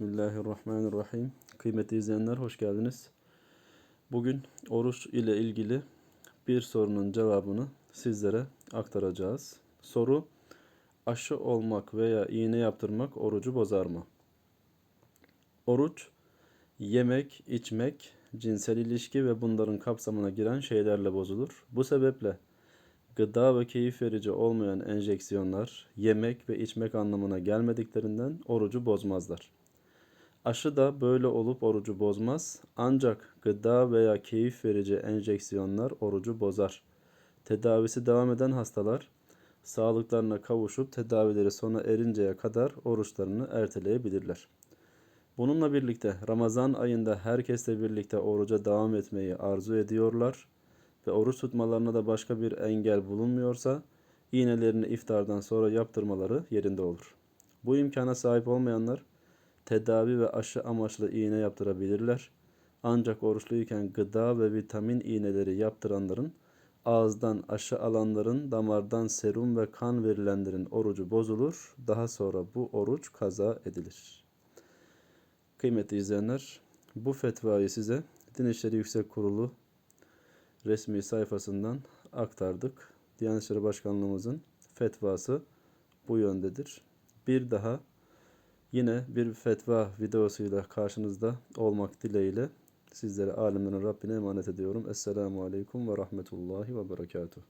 Bismillahirrahmanirrahim. Kıymetli izleyenler hoş geldiniz. Bugün oruç ile ilgili bir sorunun cevabını sizlere aktaracağız. Soru aşı olmak veya iğne yaptırmak orucu bozar mı? Oruç yemek, içmek, cinsel ilişki ve bunların kapsamına giren şeylerle bozulur. Bu sebeple gıda ve keyif verici olmayan enjeksiyonlar yemek ve içmek anlamına gelmediklerinden orucu bozmazlar. Aşı da böyle olup orucu bozmaz. Ancak gıda veya keyif verici enjeksiyonlar orucu bozar. Tedavisi devam eden hastalar sağlıklarına kavuşup tedavileri sona erinceye kadar oruçlarını erteleyebilirler. Bununla birlikte Ramazan ayında herkesle birlikte oruca devam etmeyi arzu ediyorlar ve oruç tutmalarına da başka bir engel bulunmuyorsa iğnelerini iftardan sonra yaptırmaları yerinde olur. Bu imkana sahip olmayanlar tedavi ve aşı amaçlı iğne yaptırabilirler. Ancak oruçluyken gıda ve vitamin iğneleri yaptıranların, ağızdan aşı alanların, damardan serum ve kan verilenlerin orucu bozulur. Daha sonra bu oruç kaza edilir. Kıymetli izleyenler, bu fetvayı size Din İşleri Yüksek Kurulu resmi sayfasından aktardık. Diyanet İşleri Başkanlığımızın fetvası bu yöndedir. Bir daha Yine bir fetva videosuyla karşınızda olmak dileğiyle sizlere alemlerin Rabbine emanet ediyorum. Esselamu Aleyküm ve Rahmetullahi ve Berekatuhu.